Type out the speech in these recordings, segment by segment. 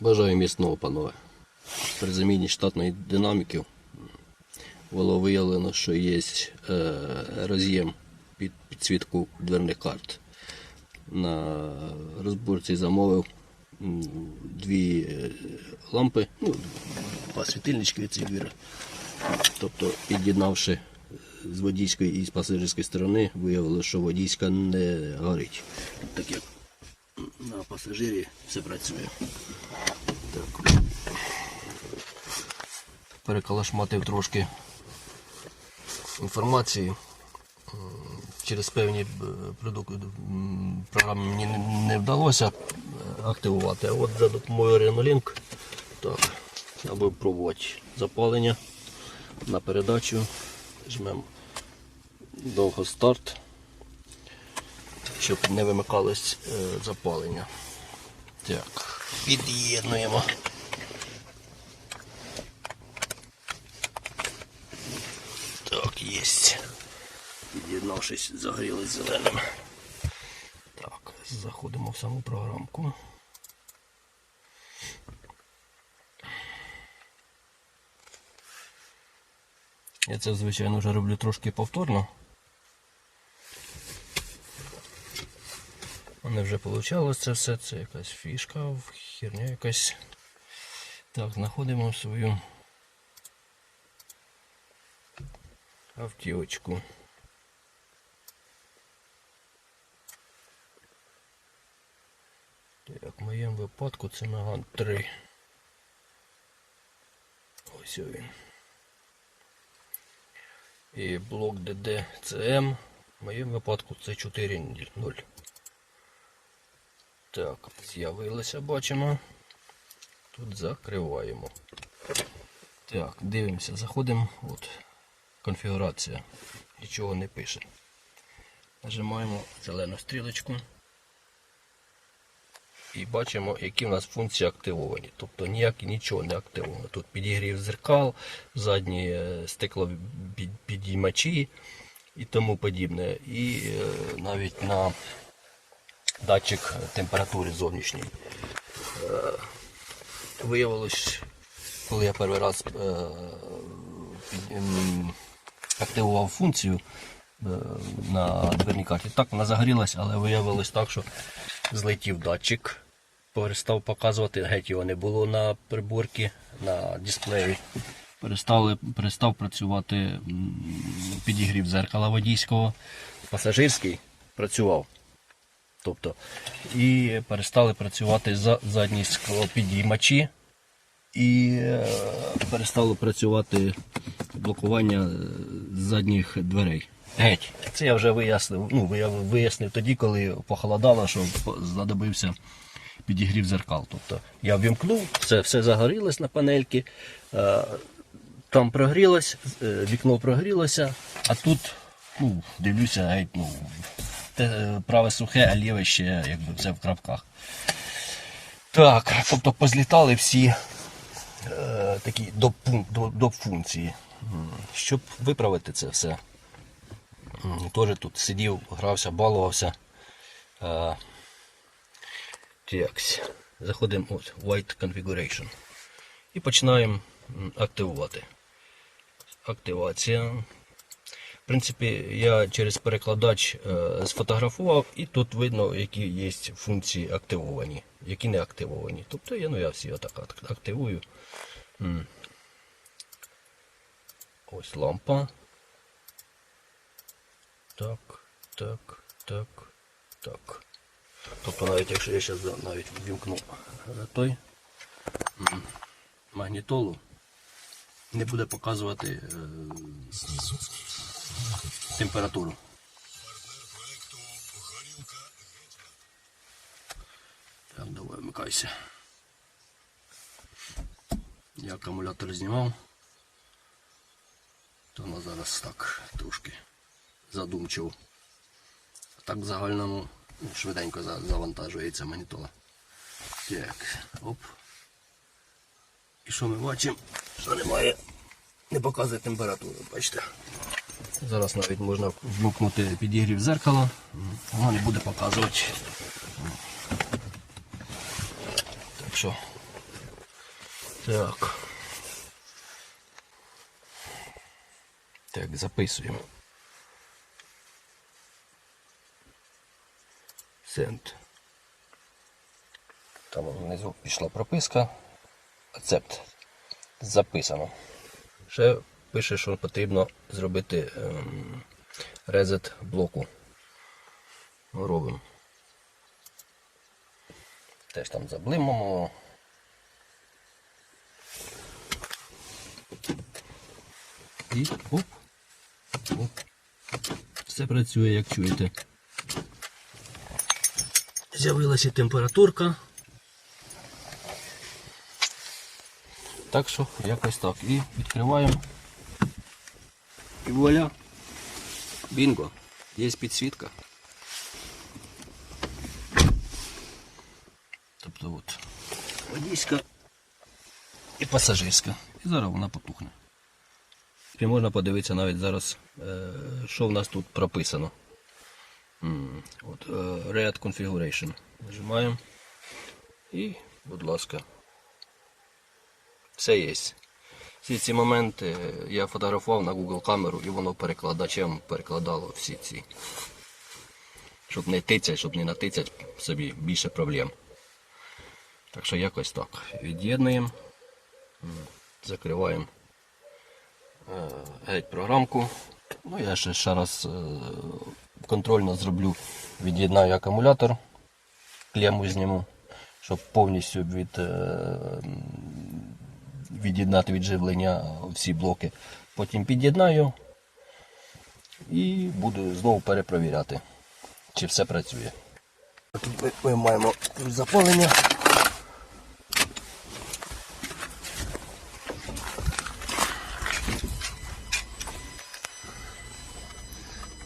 Бажаю міцного, панове. При заміні штатної динаміків було виявлено, що є е, роз'єм під підсвітку дверних карт. На розборці замовив дві е, лампи, ну, два світильнички цієї двері. Тобто, під'єднавши з водійської і з пасажирської сторони, виявилося, що водійська не горить. Так як на пасажирі все працює. Так. Перекалашматив трошки інформації. Через певні е, продукти програми мені не- вдалося е, активувати. А от за допомогою Renolink так, я буду пробувати запалення на передачу. Жмемо довго старт, щоб не вимикалось е, запалення. Так, під'єднуємо. Так, єсть. Під'єднавшись, загорілись зеленим. Так, заходимо в саму програмку. Я це, звичайно, вже роблю трошки повторно. Мене вже вийшло це все, це якась фішка, херня якась. Так, знаходимо свою автівочку. Так, в моєму випадку це Меган 3. Ось він. І блок DD-CM. В моєму випадку це 4.0. Так, з'явилося, бачимо. Тут закриваємо. Так, дивимося, заходимо. От, конфігурація. Нічого не пише. Нажимаємо зелену стрілочку. І бачимо, які в нас функції активовані. Тобто ніякі нічого не активовано. Тут підігрів зеркал, задні е, стеклопідіймачі і тому подібне. І е, навіть на датчик температури зовнішньої. Е, Виявилось, коли я перший раз е, ем, активував функцію е, на дверній карті, так вона загорілась, але виявилось так, що злетів датчик, перестав показувати, геть його не було на приборці, на дисплеї. Перестали, перестав працювати підігрів зеркала водійського. Пасажирський працював. Тобто, і перестали працювати за задні склопідіймачі, і е, перестало працювати блокування е, задніх дверей. Геть. Це я вже вияснив. Ну, я вияснив тоді, коли похолодало, що знадобився підігрів зеркал. Тобто я ввімкнув, все, все загорілось на панельки, е, там прогрілось, вікно прогрілося, а тут, ну, дивлюся, геть, ну, праве сухе, а ліве ще якби все в крапках. Так, тобто позлітали всі е, такі доп, доп, доп функції. Щоб виправити це все. Теж тут сидів, грався, балувався. Е. Заходимо от White Configuration. І починаємо активувати. Активація. Принципі, я через перекладач е, сфотографував, і тут видно, які є функції активовані, які не активовані. Тобто я, ну, я всі отак активую. Ось лампа. Так, так, так, так. Тобто навіть якщо я зараз навіть вімкну е, той магнітолу, не буде показувати е, температуру. Так, давай вмикайся. Я акумулятор знімав. То воно зараз так трошки задумчиво. Так в загальному ну, швиденько завантажується монітора. Так, оп. І що ми бачимо? Що немає, не показує температуру, бачите. Зараз навіть можна вмкнути підігрів зеркала, воно не буде показувати. Так що Так. Так, записуємо. Send. Там внизу пішла прописка. Акцепт. Записано. Ще пише, що потрібно зробити ем, резет блоку. Робимо. Теж там заблимемо. І оп. Оп. Все працює, як чуєте. З'явилася температурка. Так що якось так. І відкриваємо. І вуаля. Бінго. Є підсвітка. Тобто от водійська і пасажирська. І зараз вона потухне. І можна подивитися навіть зараз, е, що в нас тут прописано. От, е, Red Configuration. Нажимаємо. І, будь ласка. Все є. Всі ці моменти я фотографував на Google камеру і воно перекладачем перекладало всі ці. Щоб не тицять, щоб не натицять собі більше проблем. Так що якось так. Від'єднуємо, закриваємо е, геть програмку. Ну, я ще, ще раз е, контрольно зроблю, від'єднаю акумулятор, клему зніму, щоб повністю від, е, від'єднати від живлення всі блоки. Потім під'єднаю і буду знову перепровіряти, чи все працює. Тут ми, ми маємо запалення.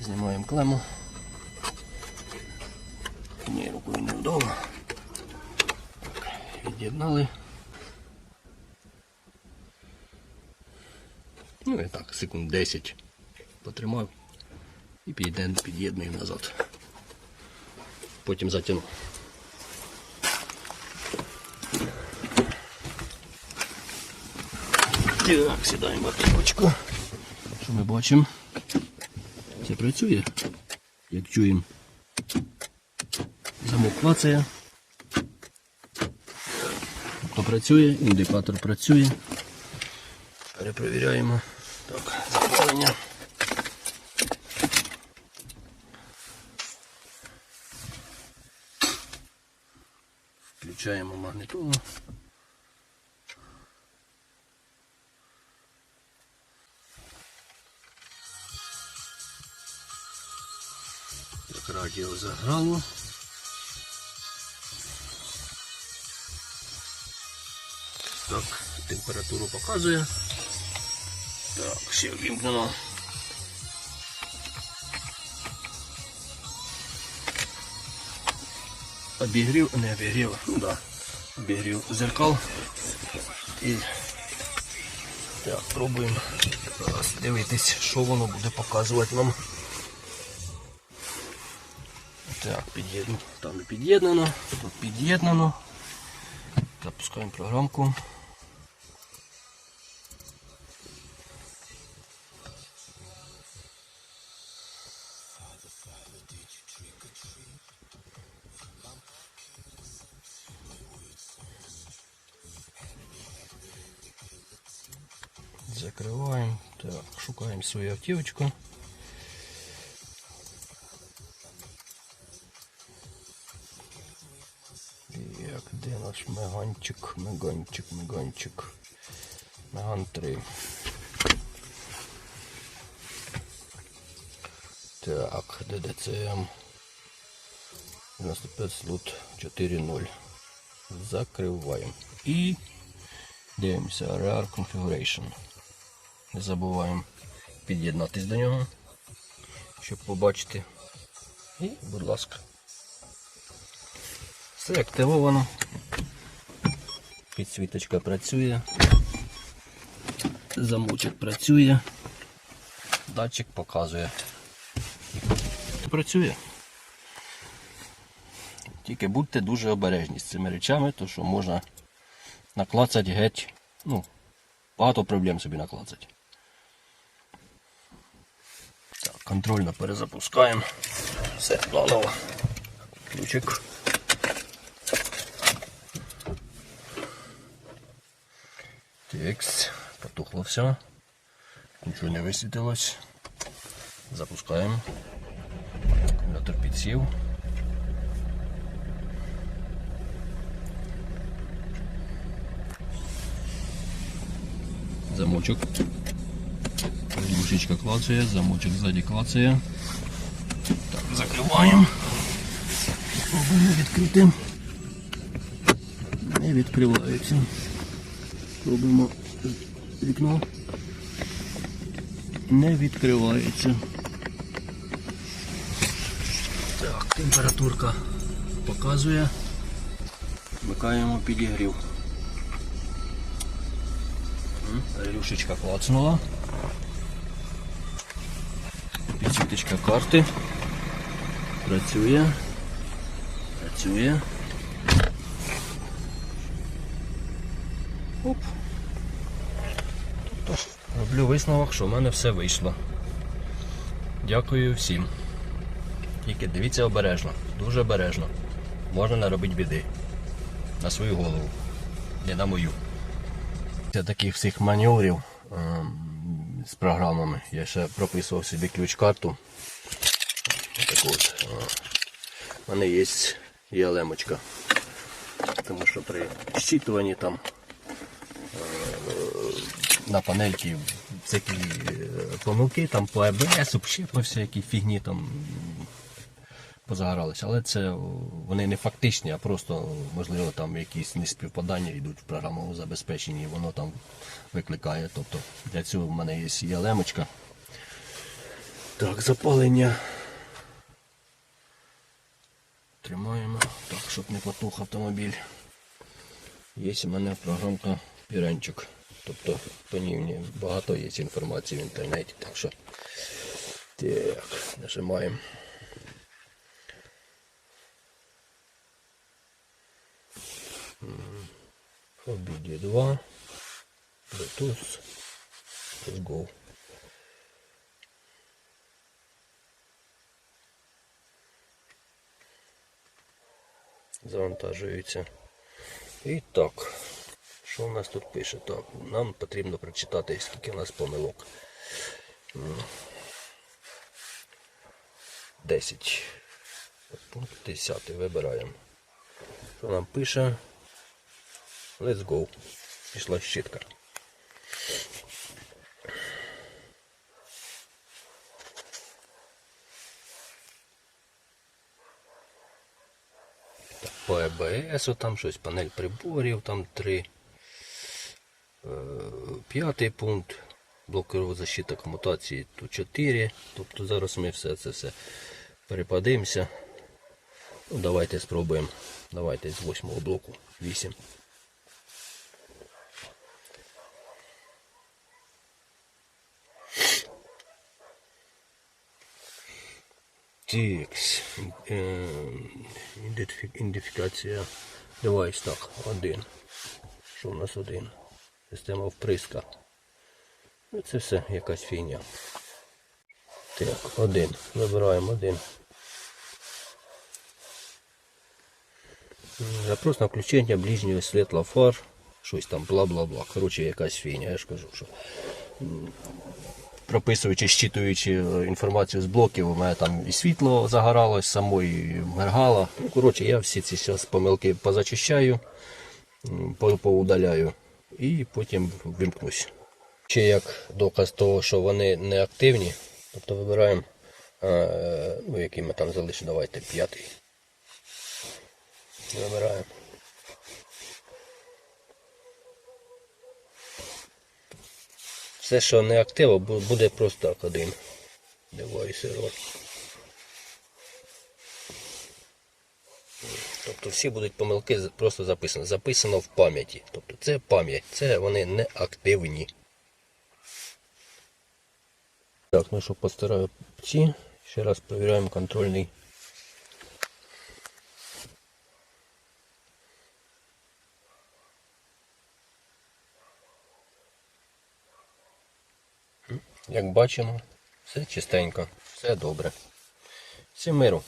Знімаємо клему. Ні, рукою не вдома. Від'єднали. Ну і так, секунд 10 потримав і під'єднуємо назад. Потім затягну. Так, сідаємо в. Що ми бачимо? Це працює, як чуємо. Замок клацає. Тобто працює, індикатор працює. Перепровіряємо. Так. Включаємо магнітолу. Так, радіо заграло. Так, температуру показує. Так, ще вімкнено. Обігрів, не обігрів, ну да. Обігрів зеркал. І так, пробуємо зараз дивитись, що воно буде показувати нам. Так, під'єднано. Там і під'єднано, тут під'єднано. Запускаємо програмку. Закриваємо. Так, шукаємо свою автівочку. Як, де наш меганчик, меганчик, меганчик. Меган 3. Так, ДДЦМ. 95 слот 4.0. Закриваємо. І дивимося RR Configuration. Не забуваємо під'єднатись до нього, щоб побачити. І, будь ласка. Все активовано. Підсвіточка працює. Замочок працює. Датчик показує. Працює. Тільки будьте дуже обережні з цими речами, тому що можна наклацати геть ну, багато проблем собі наклацати. Так, контрольно перезапускаємо. Все, планово. Ключик. Текст. Потухло все. Нічого не висвітилось. Запускаємо. Акумулятор підсів. Замочок. Душечка клацає, замочок ззаді клацає. Так, закриваємо. Пробуємо відкрити. Не відкривається. Пробуємо вікно. Не відкривається. Так, температурка показує. Вмикаємо підігрів. М, Релюшечка клацнула. Підсвіточка карти. Працює. Працює. Оп. Тобто роблю висновок, що в мене все вийшло. Дякую всім. Тільки дивіться обережно, дуже обережно. Можна наробити біди. На свою голову. Не на мою. Після таких всіх маневрів ем, з програмами я ще прописував собі ключ-карту. От, У мене є ялемочка. Тому що при щитуванні там е, на панельці всякі е, помилки, там по АБС, по всякій фігні там позагоралися. Але це вони не фактичні, а просто, можливо, там якісь неспівпадання йдуть в програмовому забезпеченні, і воно там викликає. Тобто для цього в мене є ЄЛМочка. Так, запалення. Тримаємо так, щоб не потух автомобіль. Є у мене програмка Піренчик. Тобто по багато є інформації в інтернеті, так що так, нажимаємо. Обіді 2. Bluetooth. Let's go. Завантажується. І так, що у нас тут пише? Так, нам потрібно прочитати, скільки у нас помилок. М. 10. Пункт 10 вибираємо. Що нам пише? Let's go. Пішла щітка. По ЕБС там щось, панель приборів, там три. Е, П'ятий пункт. Блокова защита комутації тут 4. Тобто зараз ми все це все перепадемося. Ну, давайте спробуємо. Давайте з восьмого блоку 8. Е, Ідентифікація. Девайс так, один. Що у нас один? Система вприска. Це все якась фігня. Так, один. Вибираємо один. Запрос на включення ближнього світла фар. Щось там бла-бла-бла. Коротше, якась фігня. Я ж кажу, що прописуючи, щитуючи е, інформацію з блоків, у мене там і світло загоралось, само і мергало. Ну, коротше, я всі ці помилки позачищаю, поудаляю і потім вимкнусь. Ще як доказ того, що вони не активні, тобто вибираємо, е, ну, який ми там залишили, давайте п'ятий. Вибираємо. Все, що не активо, буде просто один. Девайс error. Тобто всі будуть помилки просто записані. Записано в пам'яті. Тобто це пам'ять, це вони не активні. Так, ну що, постираю ці. Ще раз перевіряємо контрольний. Як бачимо, все чистенько, все добре. Всім миру.